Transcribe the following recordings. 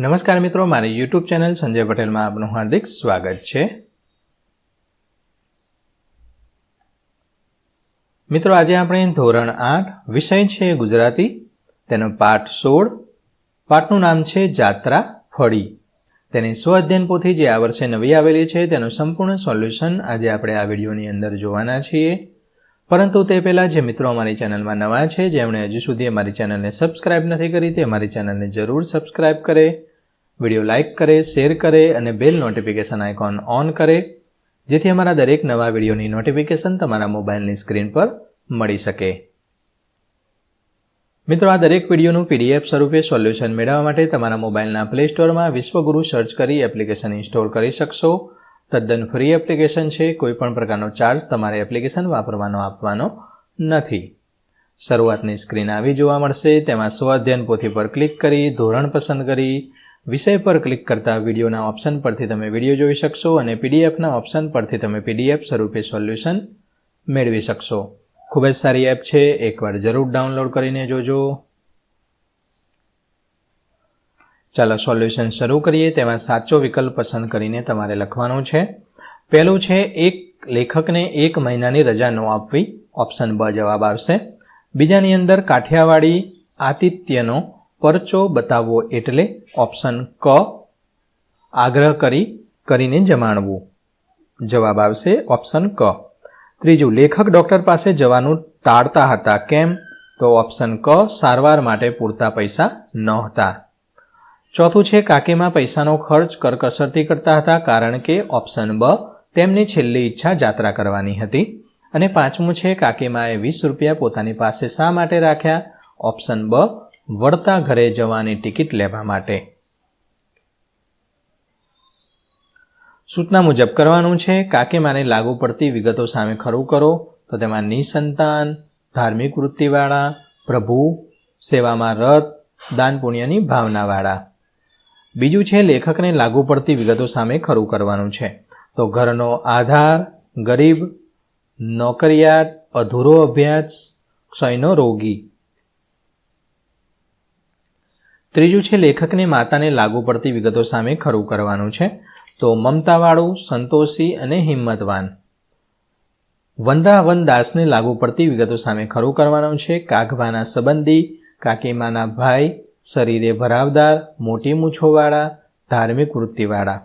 નમસ્કાર મિત્રો, મારી યુટ્યુબ ચેનલ સંજય પટેલમાં આપનું હાર્દિક સ્વાગત છે. મિત્રો, આજે આપણે ધોરણ આઠ, વિષય છે ગુજરાતી, તેનો પાઠ સોળ. પાઠનું નામ છે જાત્રા ફળી. તેની સ્વ અધ્યયન પોથી જે આ વર્ષે નવી આવેલી છે, તેનું સંપૂર્ણ સોલ્યુશન આજે આપણે આ વિડીયોની અંદર જોવાના છીએ. પરંતુ તે પહેલાં જે મિત્રો અમારી ચેનલમાં નવા છે, જેમણે હજુ સુધી અમારી ચેનલને સબસ્ક્રાઇબ નથી કરી, તે અમારી ચેનલને જરૂર સબસ્ક્રાઇબ કરે. વીડિયો લાઇક કરે, શેર કરે અને બેલ નોટિફિકેશન આઇકોન ઓન કરે, જેથી અમારા દરેક નવા વિડીયોની નોટિફિકેશન તમારા મોબાઈલની સ્ક્રીન પર મળી શકે. મિત્રો, આ દરેક વિડીયોનું પીડીએફ સ્વરૂપે સોલ્યુશન મેળવવા માટે તમારા મોબાઈલના પ્લે સ્ટોરમાં વિશ્વગુરુ સર્ચ કરી એપ્લિકેશન ઇન્સ્ટોલ કરી શકશો. તદ્દન ફ્રી એપ્લિકેશન છે, કોઈપણ પ્રકારનો ચાર્જ તમારે એપ્લિકેશન વાપરવાનો આપવાનો નથી. શરૂઆતની સ્ક્રીન આવી જોવા મળશે, તેમાં સ્વ અધ્યયન પોથી પર ક્લિક કરી, ધોરણ પસંદ કરી વિષય પર ક્લિક કરતા વિડીયોના ઓપ્શન પરથી તમે વીડિયો જોઈ શકશો અને પીડીએફના ઓપ્શન પરથી તમે પીડીએફ સ્વરૂપે સોલ્યુશન મેળવી શકશો. ખૂબ જ સારી એપ છે. એકવાર જરૂર ડાઉનલોડ કરીને જોજો. ચાલો સોલ્યુશન શરૂ કરીએ. તેમાં સાચો વિકલ્પ પસંદ કરીને તમારે લખવાનું છે. પહેલું છે, એક લેખકને એક મહિનાની રજા ન આપવી. ઓપ્શન બ જવાબ આવશે. બીજાની અંદર કાઠિયાવાડી આતિથ્યનો પરચો બતાવવો એટલે ઓપ્શન ક, આગ્રહ કરી, કરીને જમાડવું. જવાબ આવશે ઓપ્શન ક. ત્રીજું, લેખક ડૉક્ટર પાસે જવાનું ટાળતા હતા. કેમ? તો ઓપ્શન ક, સારવાર માટે પૂરતા પૈસા નહોતા. ચોથું છે, કાકીમાં પૈસાનો ખર્ચ કરકસરથી કરતા હતા કારણ કે ઓપ્શન બ, તેમની છેલ્લી ઈચ્છા જાત્રા કરવાની હતી. અને પાંચમું છે, કાકીમાએ વીસ રૂપિયા પોતાની પાસે શા માટે રાખ્યા? ઓપ્શન બ વળતા ઘરે જવાની ટિકિટ લેવા માટે. સૂચના મુજબ કરવાનું છે કાકીમાને લાગુ પડતી વિગતો સામે ખરું કરો, તો તેમાં નિસંતાન, ધાર્મિક વૃત્તિવાળા, પ્રભુ, સેવામાં રત, દાન પુણ્યની ભાવનાવાળા. બીજું છે, લેખકને લાગુ પડતી વિગતો સામે ખરું કરવાનું છે. તો ઘરનો આધાર, ગરીબ, નોકરિયાત, અધૂરો અભ્યાસ, ક્ષયનો રોગી. ત્રીજું છે, લેખકને માતાને લાગુ પડતી વિગતો સામે ખરું કરવાનું છે. તો મમતાવાળું, સંતોષી અને હિંમતવાન. વંદાવન દાસને લાગુ પડતી વિગતો સામે ખરું કરવાનું છે. કાઘવાના સંબંધી, કાકીમાના ભાઈ, શરીરે ભરાવદાર, મોટી મૂછોવાળા, ધાર્મિક વૃત્તિવાળા.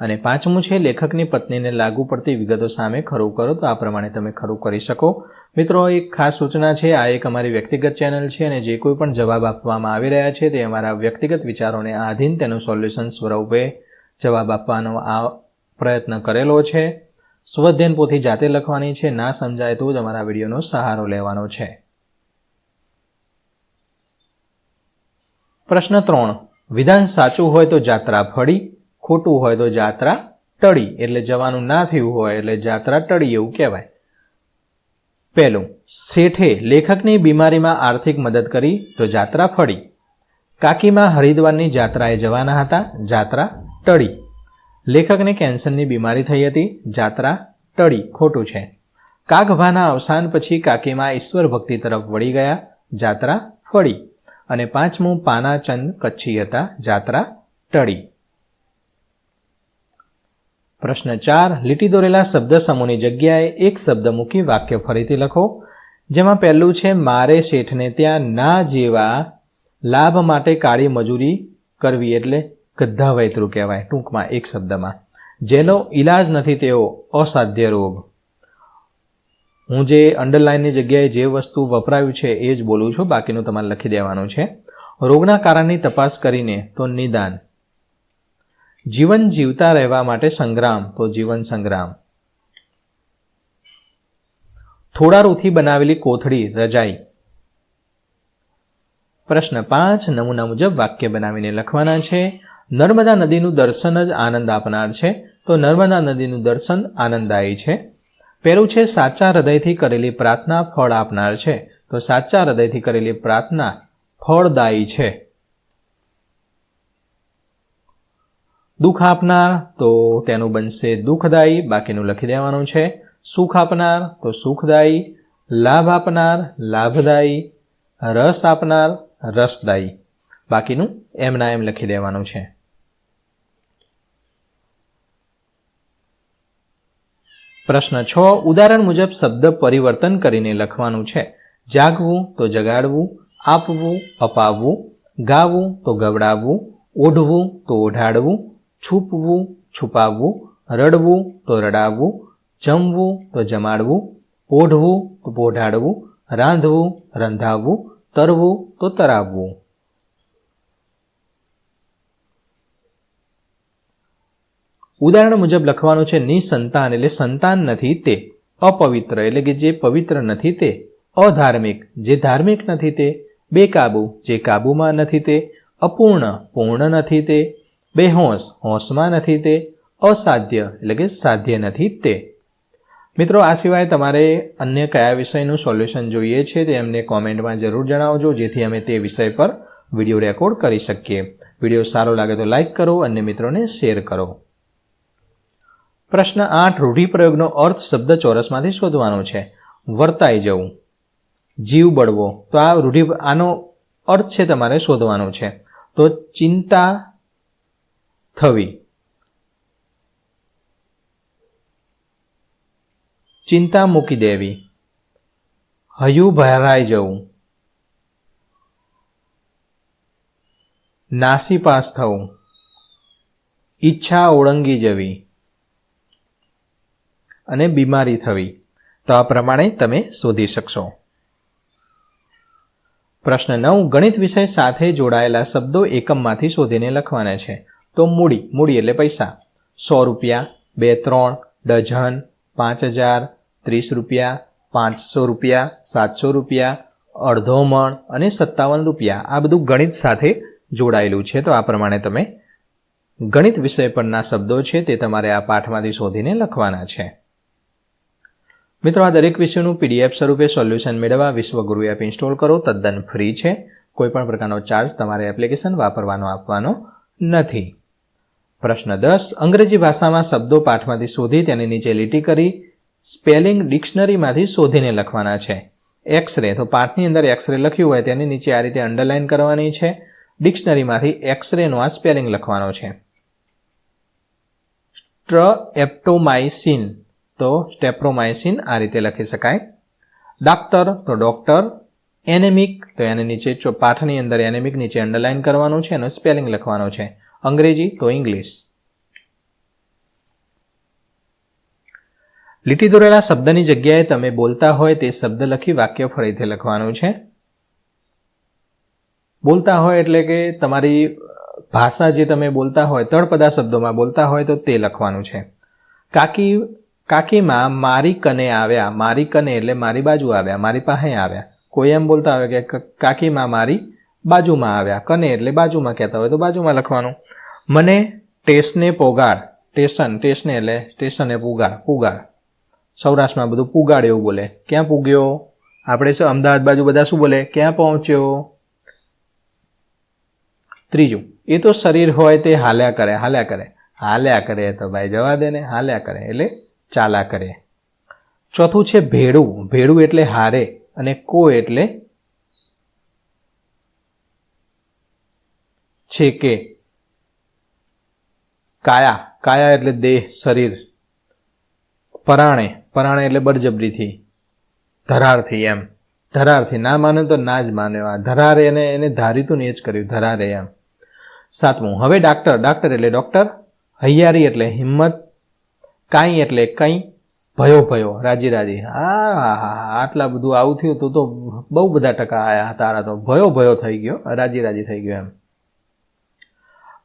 અને પાંચમું છે, લેખકની પત્નીને લાગુ પડતી વિગતો સામે ખરું કરો તો આ પ્રમાણે તમે ખરું કરી શકો. મિત્રો, એક ખાસ સૂચના છે, આ એક અમારી વ્યક્તિગત ચેનલ છે અને જે કોઈ પણ જવાબ આપવામાં આવી રહ્યા છે તે અમારા વ્યક્તિગત વિચારોને આધીન તેનું સોલ્યુશન સ્વરૂપે જવાબ આપવાનો આ પ્રયત્ન કરેલો છે. સ્વધ્યન પોથી જાતે લખવાની છે, ના સમજાય તો જ અમારા વિડીયોનો સહારો લેવાનો છે. પ્રશ્ન ત્રણ, વિધાન સાચું હોય તો જાત્રા ફળી? ખોટું હોય તો જાત્રા ટળી, એટલે જવાનું ના થયું હોય એટલે જાત્રા ટળી એવું કહેવાય. પહેલું, શેઠે લેખકની બીમારીમાં આર્થિક મદદ કરી તો જાત્રા ફળી. કાકીમાં હરિદ્વારની જાત્રાએ જવાના હતા, જાત્રા ટળી. લેખકને કેન્સરની બીમારી થઈ હતી, જાત્રા ટળી, ખોટું છે. કાગભાના અવસાન પછી કાકીમાં ઈશ્વર ભક્તિ તરફ વળી ગયા, જાત્રા ફળી. અને પાંચમું, પાનાચંદ કચ્છી હતા, જાત્રા ટળી. પ્રશ્ન ચાર, લીટી દોરેલા શબ્દ સમૂહની જગ્યાએ એક શબ્દ મૂકી વાક્ય ફરીથી લખો, જેમાં પહેલું છે, મારે શેઠને ત્યાં ના જેવા લાભ માટે કાળી મજૂરી કરવી એટલે ગધા વૈતરું કહેવાય, ટૂંકમાં એક શબ્દમાં. જેનો ઈલાજ નથી તેવો અસાધ્ય રોગ. હું જે અંડરલાઇનની જગ્યાએ જે વસ્તુ વપરાયું છે એ જ બોલું છું, બાકીનું તમારે લખી દેવાનું છે. રોગના કારણની તપાસ કરીને તો નિદાન. જીવન જીવતા રહેવા માટે સંગ્રામ, તો જીવન સંગ્રામ. થોડા રૂથી બનાવેલી કોથળી, રજાઈ. પ્રશ્ન પાંચ, નમૂના મુજબ વાક્ય બનાવીને લખવાના છે, નર્મદા નદીનું દર્શન જ આનંદ આપનાર છે, તો નર્મદા નદીનું દર્શન આનંદદાયી છે. પહેલું છે, સાચા હૃદયથી કરેલી પ્રાર્થના ફળ આપનાર છે, તો સાચા હૃદયથી કરેલી પ્રાર્થના ફળદાયી છે. દુઃખ આપનાર તો તેનું બનશે દુઃખદાયી, બાકીનું લખી દેવાનું છે. સુખ આપનાર તો સુખદાયી, લાભ આપનાર, લાભદાયી, રસ આપનાર, રસદાયી. બાકીનું એમના એમ લખી દેવાનું છે. પ્રશ્ન છ, ઉદાહરણ મુજબ શબ્દ પરિવર્તન કરીને લખવાનું છે. જાગવું તો જગાડવું, આપવું અપાવવું, ગાવું તો ગવડાવવું, ઓઢવું તો ઓઢાડવું છૂપવું, છુપાવવું, રડવું તો રડાવવું, જમવું તો જમાડવું પોઢવું તો પોઢાડવું રાંધવું, રંધાવવું, તરવું તો તરાવવું. ઉદાહરણ મુજબ લખવાનું છે, નિસંતાન એટલે સંતાન નથી તે, અપવિત્ર એટલે કે જે પવિત્ર નથી તે, અધાર્મિક જે ધાર્મિક નથી તે, બેકાબુ જે કાબુમાં નથી તે, અપૂર્ણ, પૂર્ણ નથી તે બેહોશ, હોશમાં નથી તે, અસાધ્ય, એટલે કે સાધ્ય નથી તે. મિત્રો, આ સિવાય તમારે અન્ય કયા વિષયનું સોલ્યુશન જોઈએ છે તે અમને કોમેન્ટમાં જરૂર જણાવજો, જેથી અમે તે વિષય પર વીડિયો રેકોર્ડ કરી શકીએ. વીડિયો સારો લાગે તો લાઇક કરો અન્ય મિત્રોને શેર કરો. પ્રશ્ન આઠ, રૂઢિપ્રયોગનો અર્થ શબ્દ ચોરસમાંથી શોધવાનો છે. વર્તાઈ જવું. જીવ બળવો. તો આ રૂઢિ, આનો અર્થ છે તમારે શોધવાનો છે. તો ચિંતા થવી. ચિંતા મૂકી દેવી. હયું ભરાઈ જવું. નાસી પાસ થવું. ઈચ્છા ઓળંગી જવી. અને બીમારી થવી. તો આ પ્રમાણે તમે શોધી શકશો. પ્રશ્ન નવ. ગણિત વિષય સાથે જોડાયેલા શબ્દો એકમમાંથી શોધીને લખવાના છે. તો મૂડી મૂડી એટલે પૈસા. સો રૂપિયા, બે, ત્રણ, ડઝન, પાંચ હજાર, ત્રીસ રૂપિયા, પાંચસો રૂપિયા, સાતસો રૂપિયા, અડધો મણ અને સત્તાવન રૂપિયા. આ બધું ગણિત સાથે જોડાયેલું છે. તો આ પ્રમાણે તમે ગણિત વિષય પરના શબ્દો છે તે તમારે આ પાઠમાંથી શોધીને લખવાના છે. મિત્રો, આ દરેક વિષયનું પીડીએફ સ્વરૂપે સોલ્યુશન મેળવવા વિશ્વગુરુ એપ ઇન્સ્ટોલ કરો. તદ્દન ફ્રી છે. કોઈપણ પ્રકારનો ચાર્જ તમારે એપ્લિકેશન વાપરવાનો આપવાનો નથી. પ્રશ્ન દસ, અંગ્રેજી ભાષામાં શબ્દો પાઠમાંથી શોધી તેની નીચે લીટી કરી સ્પેલિંગ ડિક્શનરીમાંથી શોધીને લખવાના છે. એક્સરે તો પાઠની અંદર એક્સરે લખ્યું હોય તેની નીચે આ રીતે અંડરલાઇન કરવાની છે. ડિક્શનરીમાંથી એક્સરેનો આ સ્પેલિંગ લખવાનો છે. સ્ટ્ર એપ્ટોમાઇસિન તો સ્ટેપ્રોમાઇસિન આ રીતે લખી શકાય. ડાક્ટર તો ડોક્ટર એનેમિક તો એની નીચે પાઠની અંદર એનેમિક નીચે અંડરલાઇન કરવાનું છે એનો સ્પેલિંગ લખવાનો છે. અંગ્રેજી તો ઇંગ્લિશ. લીટી દોરેલા શબ્દની જગ્યાએ તમે બોલતા હોય તે શબ્દ લખી વાક્ય ફરીથી લખવાનું છે. બોલતા હોય એટલે કે તમારી ભાષા જે તમે બોલતા હોય, તળપદા શબ્દોમાં બોલતા હોય તો તે લખવાનું છે. કાકી, કાકીમાં મારી કને આવ્યા, મારી કને એટલે મારી બાજુ આવ્યા, મારી પાસે આવ્યા. કોઈ એમ બોલતા હોય કે કાકીમાં મારી બાજુમાં આવ્યા. કને એટલે બાજુમાં કહેતા હોય તો બાજુમાં લખવાનું. મને ટેસ્ટને પોગાડ ટેશન ટેસ્ટને એટલે સ્ટેશને પુગાડ પુગાડ સૌરાષ્ટ્રમાં બધું પુગાડ એવું બોલે. ક્યાં પૂગ્યો? આપણે શું અમદાવાદ બાજુ બધા શું બોલે? ક્યાં પહોંચ્યો? ત્રીજું, એ તો શરીર હોય તે હાલ્યા કરે હાલ્યા કરે. હાલ્યા કરે તો ભાઈ, જવા દે ને, હાલ્યા કરે. એટલે ચાલા કરે. ચોથું છે ભેડું. ભેડું એટલે હારે અને કો એટલે છે કે કાયા કાયા એટલે દેહ, શરીર. પરાણે પરાણે એટલે બળજબરીથી, ધરારથી એમ. ધરારથી, ના માને તો ના જ માને. ધરારે એને એને ધારીતું ને એ જ કર્યું, ધરારે એમ. સાતમું, હવે ડાક્ટર ડાક્ટર એટલે ડૉક્ટર, હૈયારી એટલે હિંમત, કાંઈ એટલે કંઈ, ભયો ભયો, રાજી રાજી. હા આટલા બધું આવું થયું તું તો બહુ બધા ટકા આયા તારા તો. ભયો ભયો થઈ ગયો, રાજી રાજી થઈ ગયો એમ.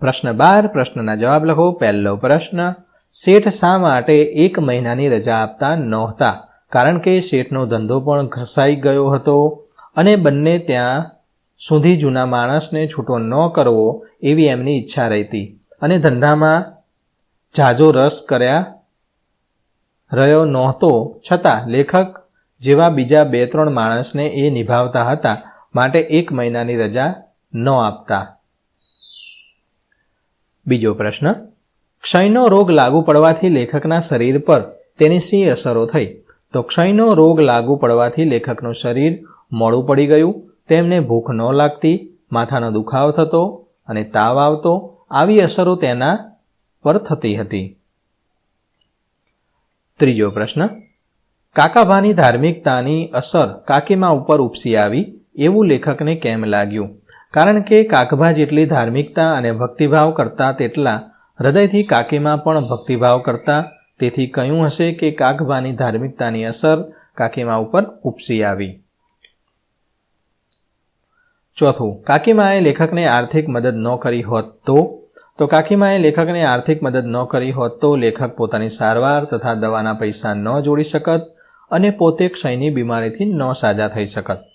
પ્રશ્ન બાર, પ્રશ્નના જવાબ લખો. પહેલો પ્રશ્ન, શેઠ શા માટે એક મહિનાની રજા આપતા નહોતા? કારણ કે શેઠનો ધંધો પણ ઘસાઈ ગયો હતો અને બંને ત્યાં સુધી જૂના માણસને છૂટો ન કરવો એવી એમની ઈચ્છા રહેતી. અને ધંધામાં જાજો રસ કર્યા રહ્યો નહોતો. છતાં લેખક જેવા બીજા બે ત્રણ માણસને એ નિભાવતા હતા, માટે એક મહિનાની રજા ન આપતા. બીજો પ્રશ્ન. ક્ષયનો રોગ લાગુ પડવાથી લેખકના શરીર પર તેની શી અસરો થઈ. તો ક્ષયનો રોગ લાગુ પડવાથી લેખકનું શરીર મોડું પડી ગયું. તેમને ભૂખ ન લાગતી, માથાનો દુખાવો થતો અને તાવ આવતો. આવી અસરો તેના પર થતી હતી. ત્રીજો પ્રશ્ન. કાકાભાની ધાર્મિકતાની અસર કાકીમા ઉપર ઉપસી આવી એવું લેખકને કેમ લાગ્યું? કારણ કે કાકભા જેટલી ધાર્મિકતા અને ભક્તિભાવ કરતા તેટલા હૃદયથી કાકીમાં પણ ભક્તિભાવ કરતા, તેથી કહ્યું હશે કે કાકભાની ધાર્મિકતાની અસર કાકીમા ઉપર ઉપસી આવી. ચોથું, કાકીમાએ લેખકને આર્થિક મદદ ન કરી હોત તો? તો કાકીમાએ લેખકને આર્થિક મદદ ન કરી હોત તો લેખક પોતાની સારવાર તથા દવાના પૈસા ન જોડી શકત અને પોતે ક્ષયની બીમારીથી ન સાજા થઈ શકત.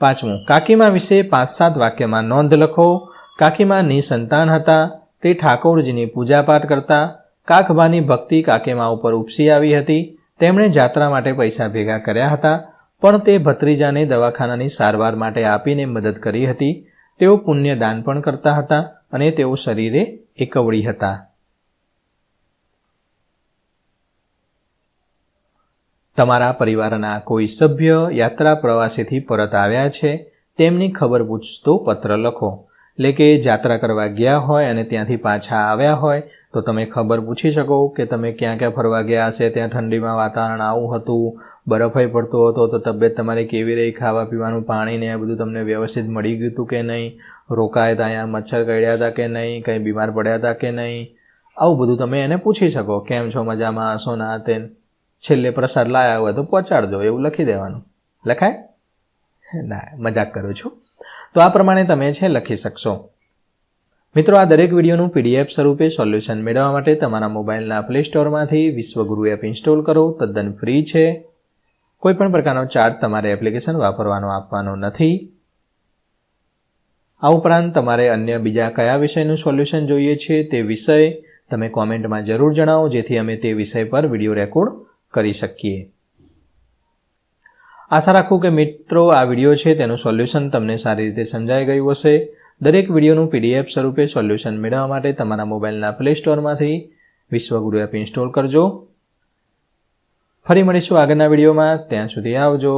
પાંચમું, કાકીમા વિશે પાંચ સાત વાક્યમાં નોંધ લખો. કાકીમા નિસંતાન હતા, તે ઠાકોરજીની પૂજાપાઠ કરતા. કાકબાની ભક્તિ કાકીમા ઉપર ઉપસી આવી હતી. તેમણે જાત્રા માટે પૈસા ભેગા કર્યા હતા, પણ તે ભત્રીજાને દવાખાનાની સારવાર માટે આપીને મદદ કરી હતી. તેઓ પુણ્યદાન પણ કરતા હતા અને તેઓ શરીરે એકવડી હતા. તમારા પરિવારના કોઈ સભ્ય યાત્રા પ્રવાસેથી પરત આવ્યા છે, તેમની ખબર પૂછતો પત્ર લખો. એટલે કે જાત્રા કરવા ગયા હોય અને ત્યાંથી પાછા આવ્યા હોય, તો તમે ખબર પૂછી શકો કે તમે ક્યાં ક્યાં ફરવા ગયા હશે, ત્યાં ઠંડીમાં વાતાવરણ આવું હતું બરફય પડતો હતો, તો તબિયત તમારી કેવી રહી, ખાવા પીવાનું પાણી ને આ બધું તમને વ્યવસ્થિત મળી ગયું હતું કે નહીં? રોકાયા હતા અહીંયા, મચ્છર કરડ્યા હતા કે નહીં? કંઈ બીમાર પડ્યા હતા કે નહીં? આવું બધું તમે એને પૂછી શકો, કેમ છો, મજામાં, હશો ના તે છેલ્લે પ્રસાદ લાયા હોય તો પહોંચાડજો, એવું લખી દેવાનું. લખાય? ના, મજાક કરું છું. તો આ પ્રમાણે તમે છે લખી શકશો. મિત્રો, આ દરેક વિડીયોનું પીડીએફ સ્વરૂપે સોલ્યુશન મેળવવા માટે તમારા મોબાઈલના પ્લે સ્ટોરમાંથી વિશ્વગુરુ એપ ઇન્સ્ટોલ કરો. તદ્દન ફ્રી છે. કોઈપણ પ્રકારનો ચાર્જ તમારે એપ્લિકેશન વાપરવાનો આપવાનો નથી. આ ઉપરાંત તમારે અન્ય બીજા કયા વિષયનું સોલ્યુશન જોઈએ છે તે વિષય તમે કોમેન્ટમાં જરૂર જણાવો, જેથી અમે તે વિષય પર વીડિયો રેકોર્ડ કરી શકીએ. આશા રાખું કે મિત્રો આ વીડિયો છે તેનું સોલ્યુશન તમને સારી રીતે સમજાઈ ગયું હશે. દરેક વિડીયોનું પીડીએફ સ્વરૂપે સોલ્યુશન મેળવવા માટે તમારા મોબાઈલના પ્લે સ્ટોરમાંથી વિશ્વગુરુ એપ ઇન્સ્ટોલ કરજો. ફરી મળીશું આગળના વિડીયોમાં. ત્યાં સુધી આવજો.